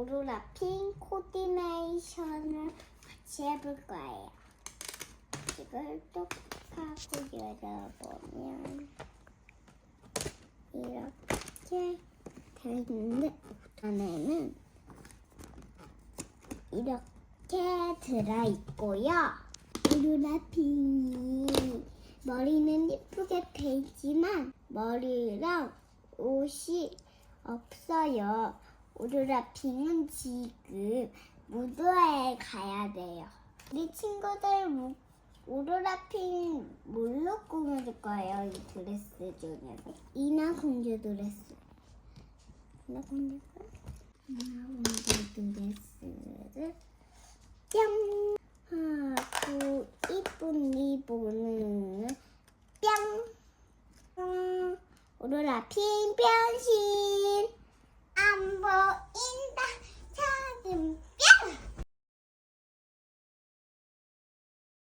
오로라 핑 코디네이션을 같이 해볼 거예요. 이걸 똑하고 열어보면 이렇게 되어 있는데 안에는 이렇게 들어 있고요. 오로라 핑이 머리는 예쁘게 돼 있지만 머리랑 옷이 없어요. 우리라 빙은 지금 무도회에 가야 돼요. 우리 친구들 무, 오로라핑 뭘로 꾸며줄 거예요? 이 드레스 중에서 이나 공주 드레스. 이나 공주 이나 공주 드레스를 뿅 하고 이쁜 리본을 뿅 오로라 핑 변신.